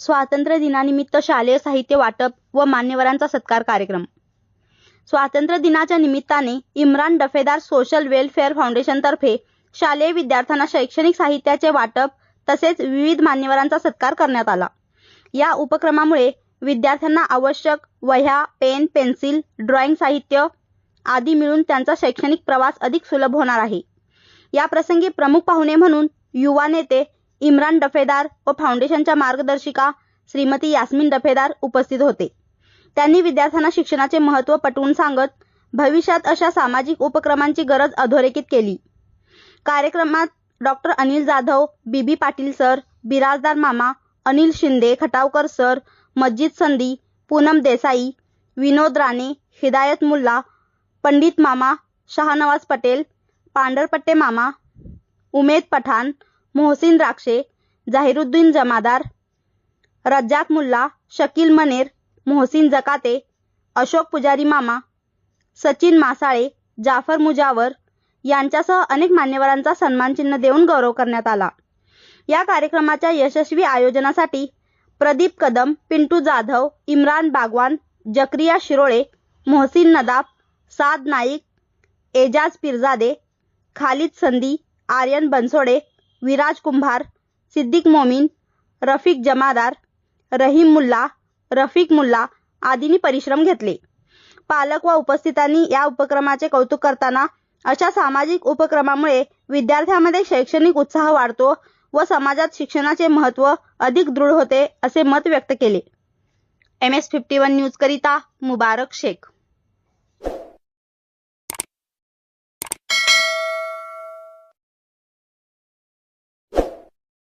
स्वातंत्र्य दिनानिमित्त शालेय साहित्य वाटप व मान्यवरांचा सत्कार कार्यक्रम. स्वातंत्र्य दिनाच्या निमित्ताने इम्रान डफेदार सोशल वेलफेअर फाउंडेशनतर्फे शालेय विद्यार्थ्यांना शैक्षणिक साहित्याचे वाटप तसेच विविध मान्यवरांचा सत्कार करण्यात आला. या उपक्रमामुळे विद्यार्थ्यांना आवश्यक वह्या पेन पेन्सिल ड्रॉइंग साहित्य आदी मिळून त्यांचा शैक्षणिक प्रवास अधिक सुलभ होणार आहे. या प्रसंगी प्रमुख पाहुणे म्हणून युवा नेते इम्रान डफेदार व फाउंडेशनच्या मार्गदर्शिका श्रीमती यास्मिन डफेदार उपस्थित होते. त्यांनी विद्यार्थ्यांना शिक्षणाचे महत्त्व पटवून सांगत भविष्यात अशा सामाजिक उपक्रमांची गरज अधोरेखित केली. कार्यक्रमात doctor Anil Jadhav B Patil sir Birajdar मामा अनिल शिंदे खटावकर सर मज्जिद संधी पूनम देसाई विनोद राणे हिदायत मुल्ला पंडित मामा शहानवाज पटेल पांढरपट्टे मामा उमेद पठाण मोहसिन राक्षे जाहिरुद्दीन जमादार रज्जाक मुल्ला शकील मनेर मोहसिन जकाते अशोक पुजारी मामा सचिन मासाळे जाफर मुजावर यांच्यासह अनेक मान्यवरांचा सन्मानचिन्ह देऊन गौरव करण्यात आला. या कार्यक्रमाच्या यशस्वी आयोजनासाठी प्रदीप कदम पिंटू जाधव इम्रान बागवान जक्रिया शिरोळे मोहसिन नदाफ साद नाईक एजाज पिरजादे खालिद संदी आर्यन बनसोडे विराज कुंभार सिद्दीक मोमीन रफिक जमादार रहीम मुल्ला रफिक मुल्ला आदींनी परिश्रम घेतले. पालक व उपस्थितांनी या उपक्रमाचे कौतुक करताना अशा सामाजिक उपक्रमामुळे विद्यार्थ्यांमध्ये शैक्षणिक उत्साह वाढतो व समाजात शिक्षणाचे महत्त्व अधिक दृढ होते असे मत व्यक्त केले. एम एस फिफ्टी वन न्यूजकरिता मुबारक शेख.